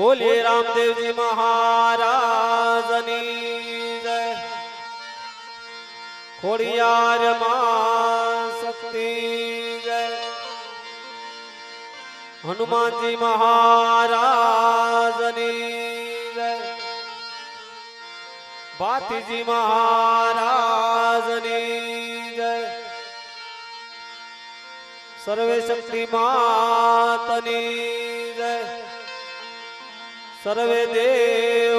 બોલીએ રામદેવજી મહારાજની જય. ખોડિયાર માં શક્તિ જય. હનુમાનજી મહારાજની જય. ભાતીજી મહારાજની જય. સર્વે શક્તિ માતની સર્વે દેવની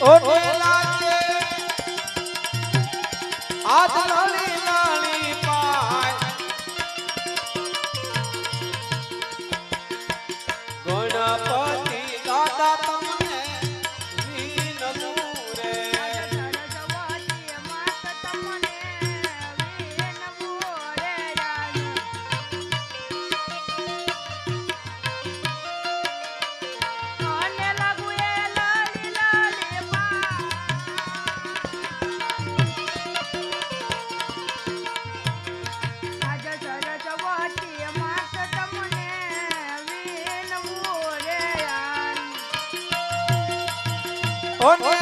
ઓટે ઓટે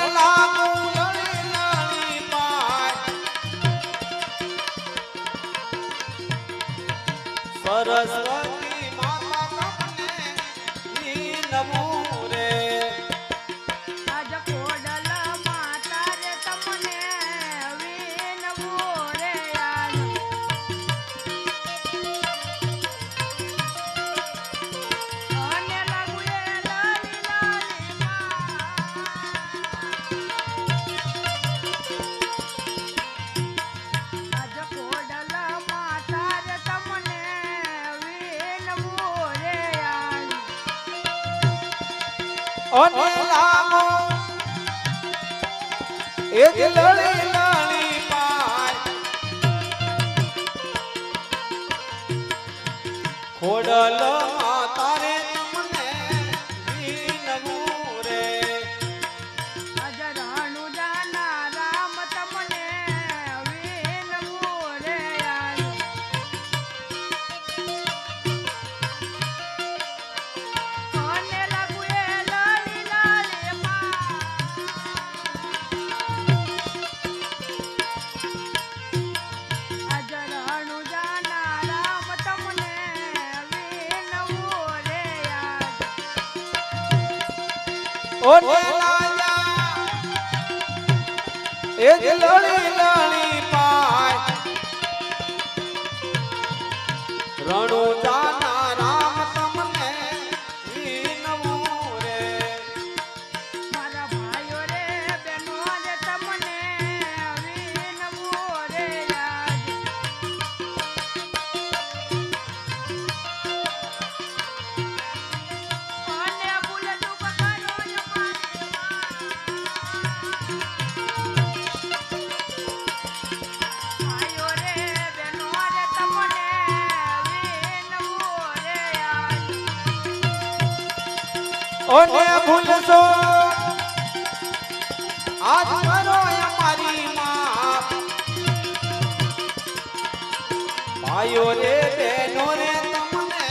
એ લળી લળી પાય. રણુ આજ કરો અમારી માફ ભાઈઓ રે બહેનો રે તમને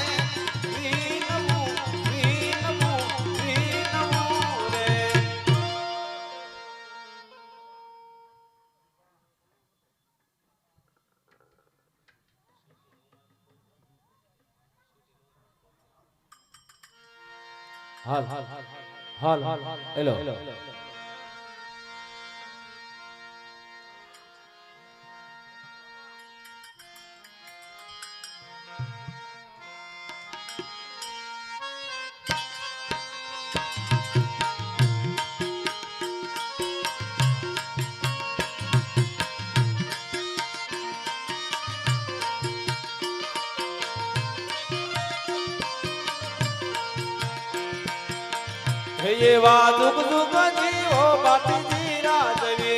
હાલ હાલ હાલ હાલ હાલ હાલ. હેલો. એવા દુઃખ દુઃખ જીવો બાપીજી રાજવે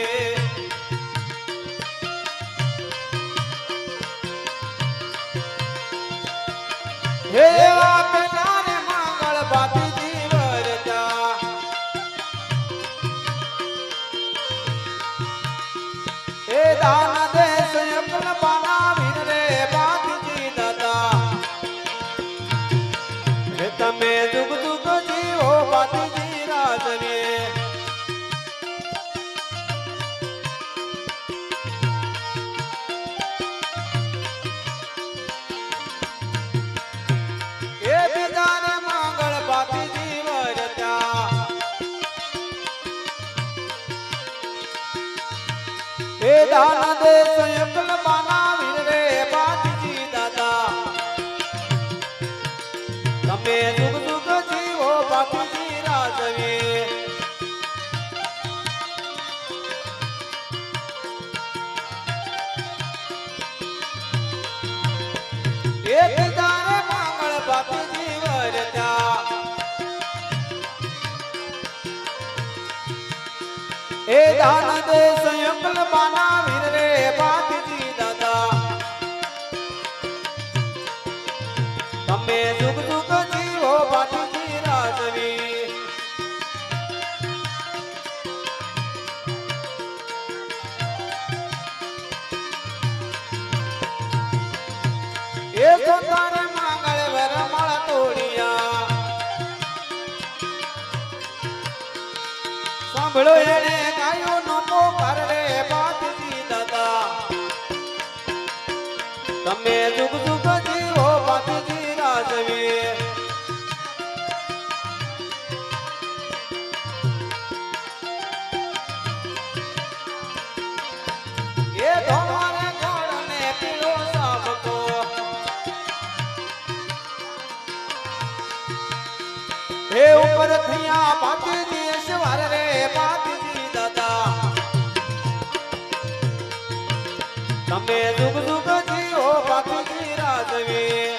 હે પેલાને મંગળ દાન તમે દુઃખ દુઃખ જીવો બાપુજી રાજવે. એક દારે માંગળ બાપુજી વરતા એ દાન દે સંયકલ બનાવીર રે બાપીજી બાપીજી રાજવી એ તો તારે મંગળ વરમળ તોડિયા. સાંભળો તમે દુઃખ દુઃખ જીવો બાપજી રાજવી. હે ઉપર થયા બાપજી ઈશ્વર રે બાપજી દાદા. તમે દુખ દુખ જીવો બાપજી રાજવી.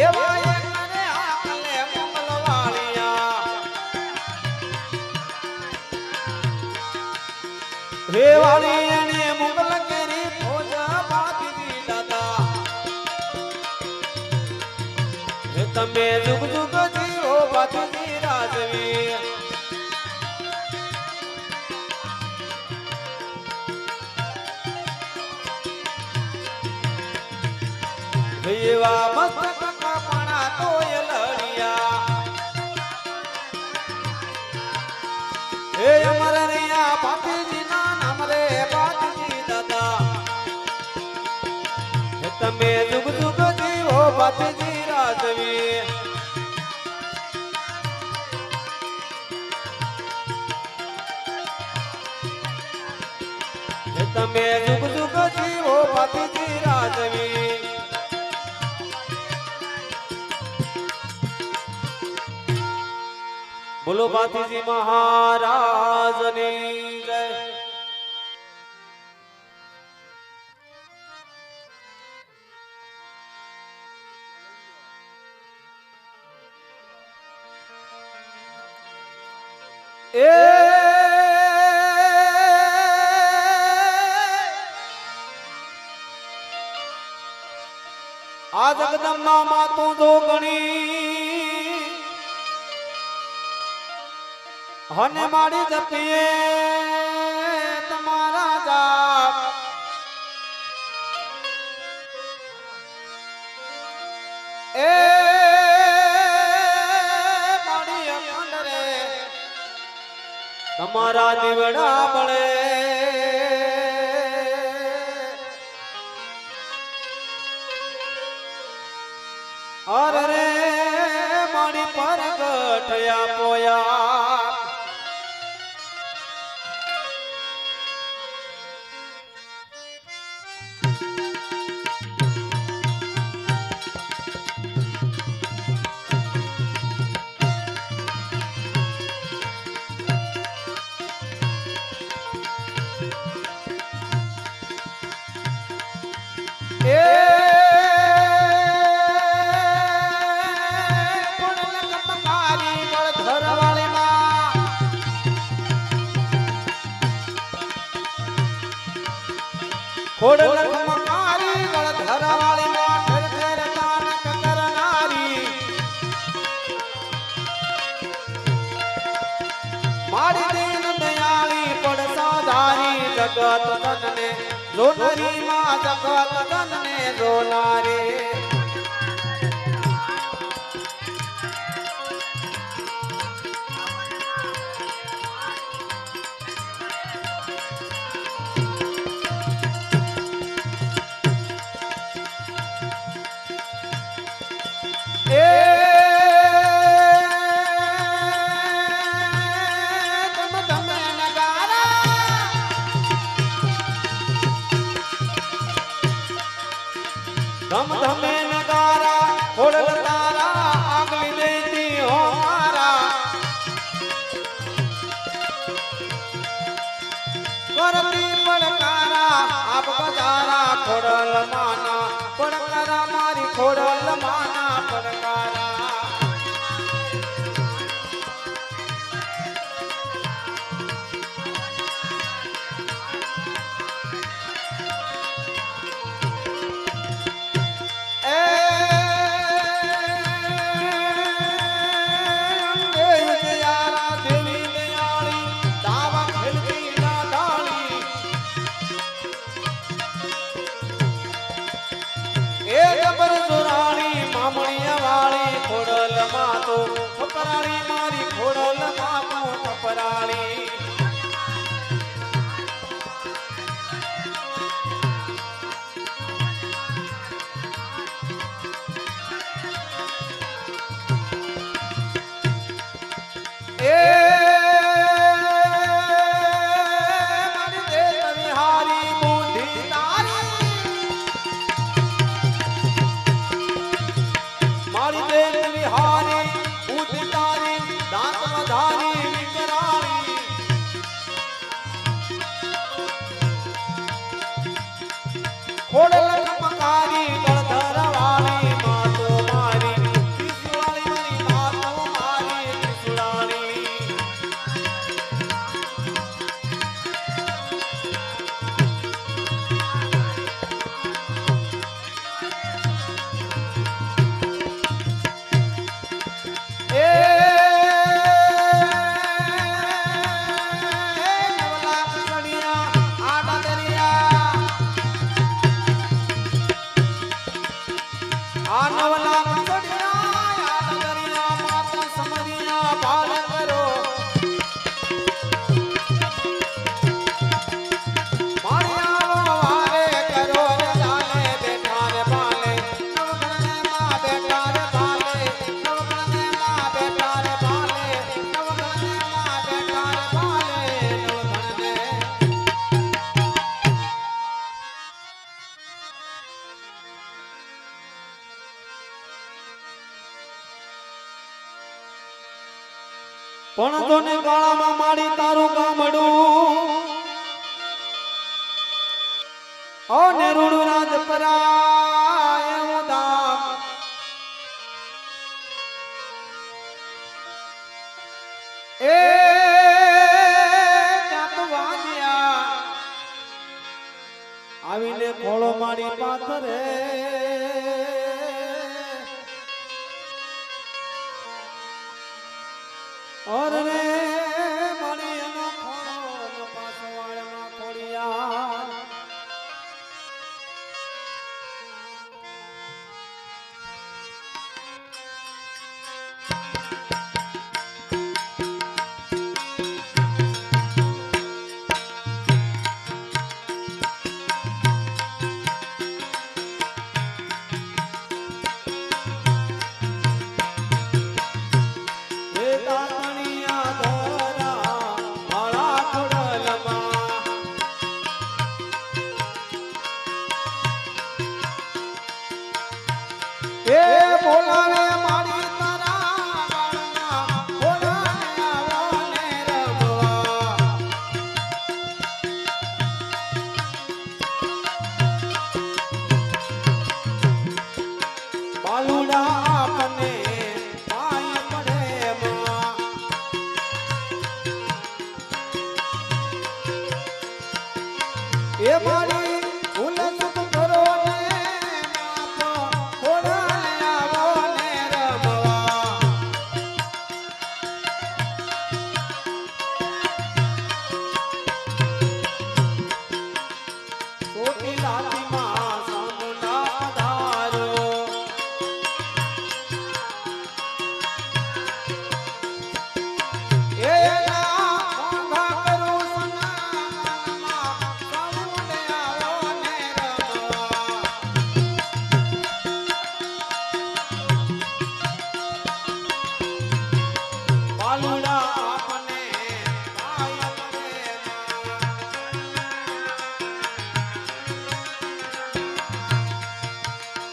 એવા એકને તમે જુગ જુગ જીવો પાછી રાજવી. એવા મસ્તક કપણા તોય લડિયા હે અમર રિયા બાપીજી ના નામ રે બાપજી દાદા. તમે જુગ જુગ જીવો બાપજી રાજવી તમે દુઃખ દુઃખ જીવો પતિજી રાજવી બોલો પાતિજી મહારાજની. એ આ જગદંબા માં તું જો ગણી હને મારી જપીએ તમારા જાપ. એ તમારા દીવડા મળે અરે રે મારી પરગઠયા પોયા જગત તનને જોનારી માં જગત તનને જોનારી ધમ ધમ પણ તને કાળામાં મારી તારું ગામડું. ઓ નેરુણું રાજપરાય મુદા એ કાતવાનિયા આવીને ખોળો મારી પાથરે और रे એ બોલાને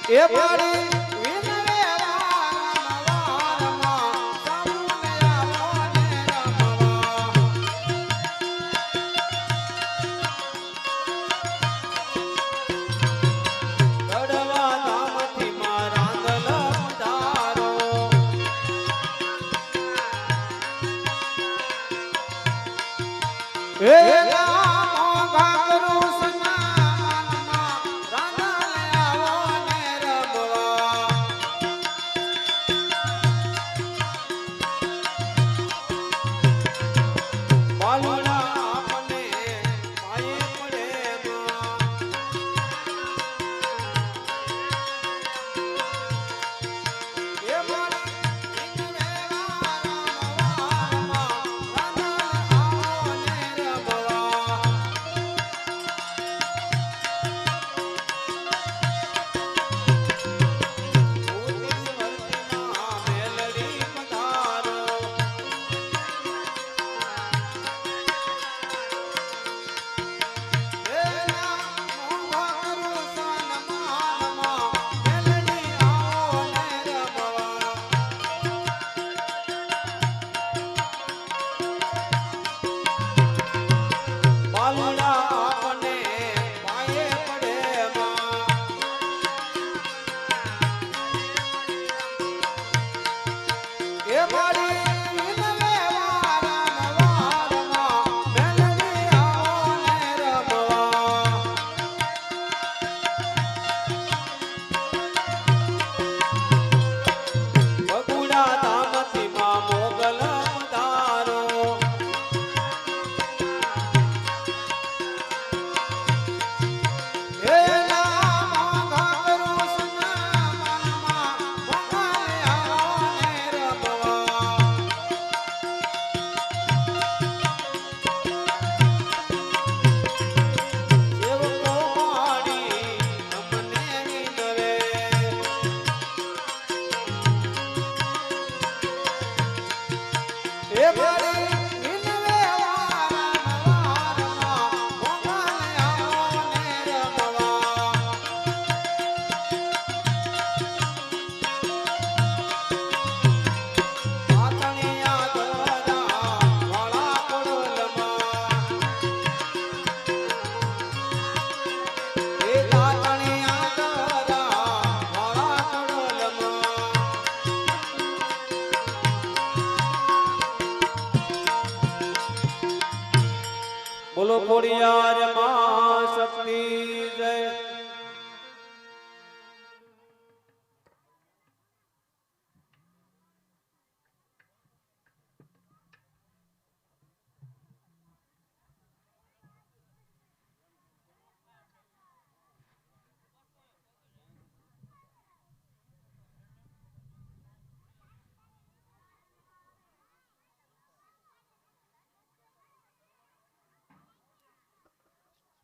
એ મારી